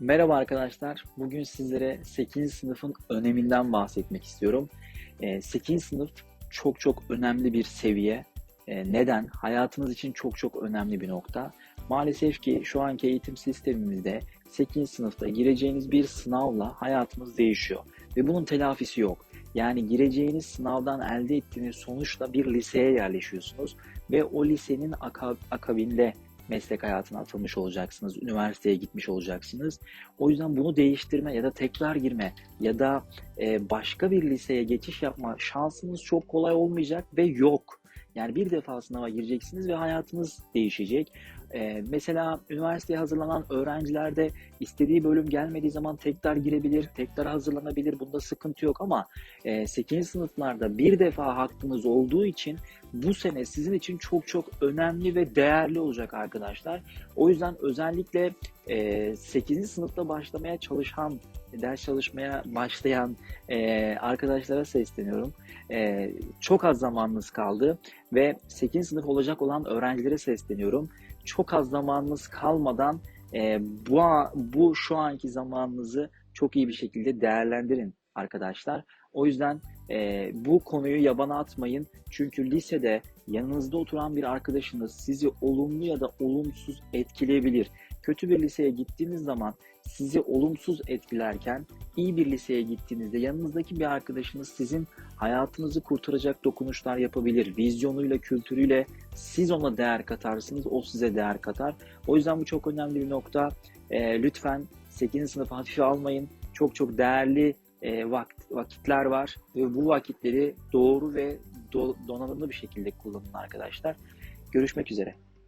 Merhaba arkadaşlar. Bugün sizlere 8. sınıfın öneminden bahsetmek istiyorum. Ee, 8. sınıf çok çok önemli bir seviye. Ee, Neden? Hayatınız için çok çok önemli bir nokta. Maalesef ki şu anki eğitim sistemimizde 8. sınıfta gireceğiniz bir sınavla hayatınız değişiyor. Ve bunun telafisi yok. Yani gireceğiniz sınavdan elde ettiğiniz sonuçla bir liseye yerleşiyorsunuz ve o lisenin aka- akabinde meslek hayatına atılmış olacaksınız, üniversiteye gitmiş olacaksınız. O yüzden bunu değiştirme ya da tekrar girme ya da e, başka bir liseye geçiş yapma şansınız çok kolay olmayacak ve yok. Yani bir defa sınava gireceksiniz ve hayatınız değişecek. E, mesela üniversiteye hazırlanan öğrencilerde istediği bölüm gelmediği zaman tekrar girebilir, tekrar hazırlanabilir. Bunda sıkıntı yok ama e, 8. sınıflarda bir defa hakkınız olduğu için bu sene sizin için çok çok önemli ve değerli olacak arkadaşlar. O yüzden özellikle e, 8. sınıfta başlamaya çalışan, ders çalışmaya başlayan e, arkadaşlara sesleniyorum. E, çok az zamanınız kaldı ve 8. sınıf olacak olan öğrencilere sesleniyorum. Çok az zamanınız kalmadan e, bu, bu şu anki zamanınızı çok iyi bir şekilde değerlendirin arkadaşlar. O yüzden e, bu konuyu yabana atmayın. Çünkü lisede yanınızda oturan bir arkadaşınız sizi olumlu ya da olumsuz etkileyebilir. Kötü bir liseye gittiğiniz zaman sizi olumsuz etkilerken iyi bir liseye gittiğinizde yanınızdaki bir arkadaşınız sizin hayatınızı kurtaracak dokunuşlar yapabilir. Vizyonuyla, kültürüyle siz ona değer katarsınız, o size değer katar. O yüzden bu çok önemli bir nokta. E, lütfen 8. sınıfı hafife almayın. Çok çok değerli e, vakt, vakitler var ve bu vakitleri doğru ve do, donanımlı bir şekilde kullanın arkadaşlar. Görüşmek üzere.